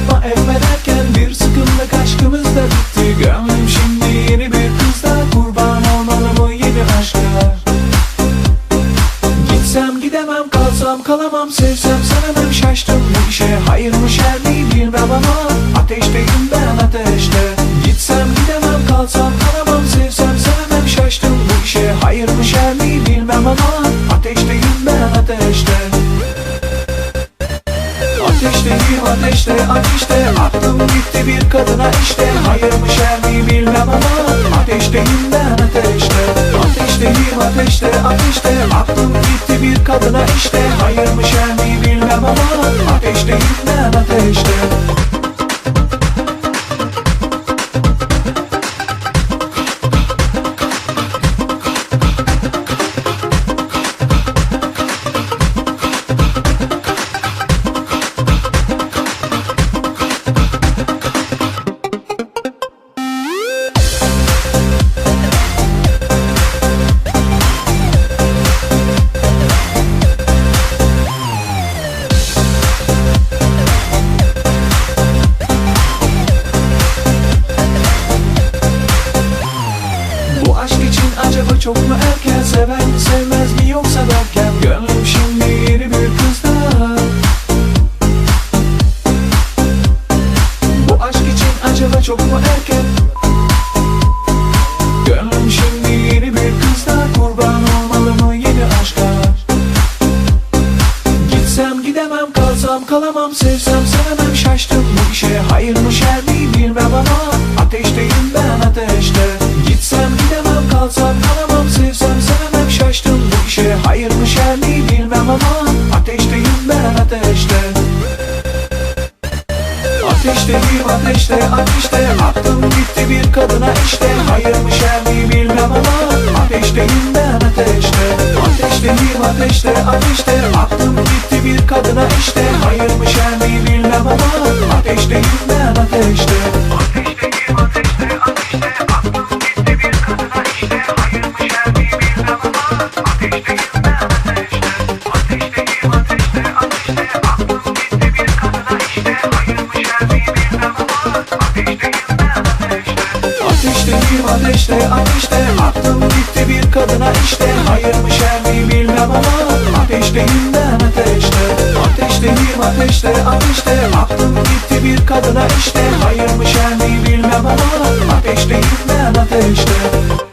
Topla etme derken bir sıkımlık aşkımız da bitti. Gömdüm şimdi yeni bir kızla kurban olmalı bu yeni aşka. Gitsem gidemem kalsam kalamam sevsem sevemem şaştım bu işe. Hayır mı şer mi bilmem ama ateşteyim ben ateşte. Gitsem gidemem kalsam kalamam sevsem sevemem şaştım bu işe. Hayır mı şer mi bilmem ama ateşteyim ben ateşte. Ateşteyim ateşte ateşte Aklım gitti bir kadına işte. Hayır mı şer mi bilmem ama Ateşteyim ben ateşte. Ateşteyim ateşte ateşte. Aklım gitti bir kadına işte. Hayır mı şer mi bilmem ama Ateşteyim ben ateşte çok mu erken? Sever mi sevmez mi? Yoksa derken? Gönlüm şimdi yeni bir kızda Bu aşk için acaba çok mu erken? Gönlüm şimdi yeni bir kızda Kurban olmalı mı yeni aşka Gitsem gidemem kalsam kalamam Ateşteyim ateşte ateşte. Aklım gitti bir kadına işte. Hayır mı şer mi bilmem ama Ateşteyim ben ateşte. Ateşteyim ateşte ateşte. Aklım gitti bir kadına işte. Hayır mı şer mi bilmem ama Ateşteyim ben ateşte ateşte Aklım gitti bir kadına işte. Hayır mı şer mi bilmem ama Ateşteyim ben ateşte. Ateşteyim ateşte ateşte. Aklım gitti bir kadına işte. Hayır mı şer mi bilmem ama Ateşteyim ben ateşte